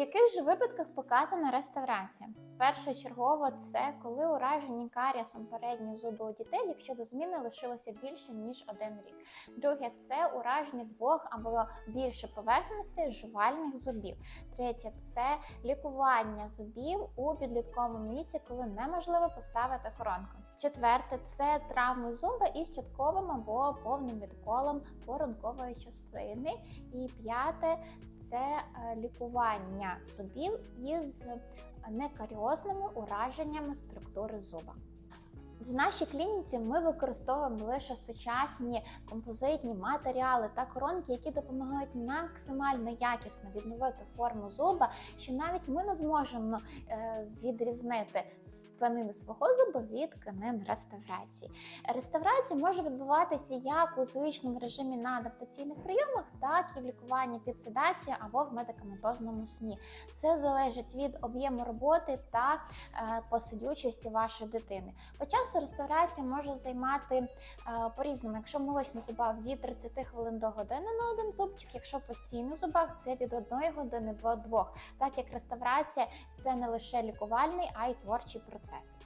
яких же випадках показана реставрація? Першочергово це коли уражені карієсом передні зуби у дітей, якщо до зміни лишилося більше ніж один рік. Друге це ураження двох або більше поверхностей жувальних зубів. Третє це лікування зубів у підлітковому віці, коли неможливо поставити коронку. Четверте це травми зуба із частковим або повним відколом поронкової частини. І п'яте це е, зубів із некаріозними ураженнями структури зуба. В нашій клініці ми використовуємо лише сучасні композитні матеріали та коронки, які допомагають максимально якісно відновити форму зуба, що навіть ми не зможемо е, відрізнити тканини свого зуба від тканин реставрації. Реставрація може відбуватися як у звичному режимі на адаптаційних прийомах, так і в лікуванні під седацією або в медикаментозному сні. Це залежить від об'єму роботи та е, посидючості вашої дитини. По часу реставрація може займати е, по-різному. Якщо молочний зубав від 30 хвилин до години на один зубчик, якщо постійний зубав, це від 1 години до 2. Так як реставрація це не лише лікувальний, а й творчий процес.